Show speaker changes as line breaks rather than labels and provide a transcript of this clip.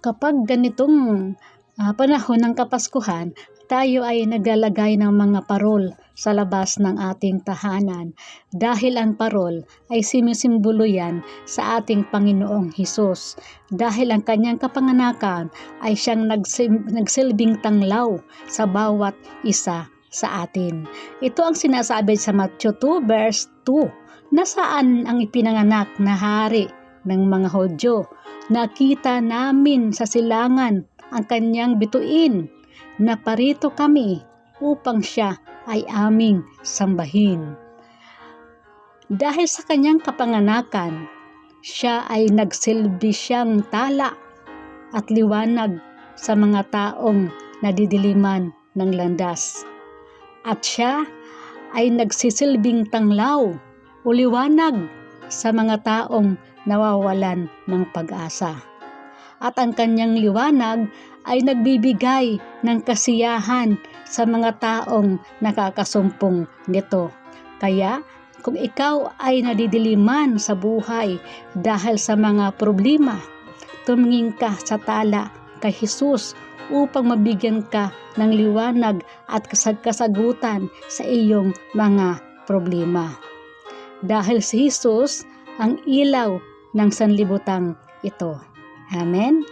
kapag ganitong ah, panahon ng Kapaskuhan, tayo ay naglalagay ng mga parol sa labas ng ating tahanan. Dahil ang parol ay simisimbolo yan sa ating Panginoong Hesus. Dahil ang kanyang kapanganakan ay siyang nagsim- nagsilbing tanglaw sa bawat isa sa atin. Ito ang sinasabi sa Matthew 2 verse 2 na saan ang ipinanganak na hari ng mga Hodyo. Nakita namin sa silangan ang kanyang bituin na parito kami upang siya ay aming sambahin. Dahil sa kanyang kapanganakan, siya ay nagsilbi siyang tala at liwanag sa mga taong nadidiliman ng landas. At siya ay nagsisilbing tanglaw o liwanag sa mga taong nawawalan ng pag-asa. At ang kanyang liwanag ay nagbibigay ng kasiyahan sa mga taong nakakasumpong nito. Kaya kung ikaw ay nadidiliman sa buhay dahil sa mga problema, tumingin ka sa tala kay Jesus upang mabigyan ka ng liwanag at kasagkasagutan sa iyong mga problema. Dahil si Jesus ang ilaw ng sanlibutang ito. Amen?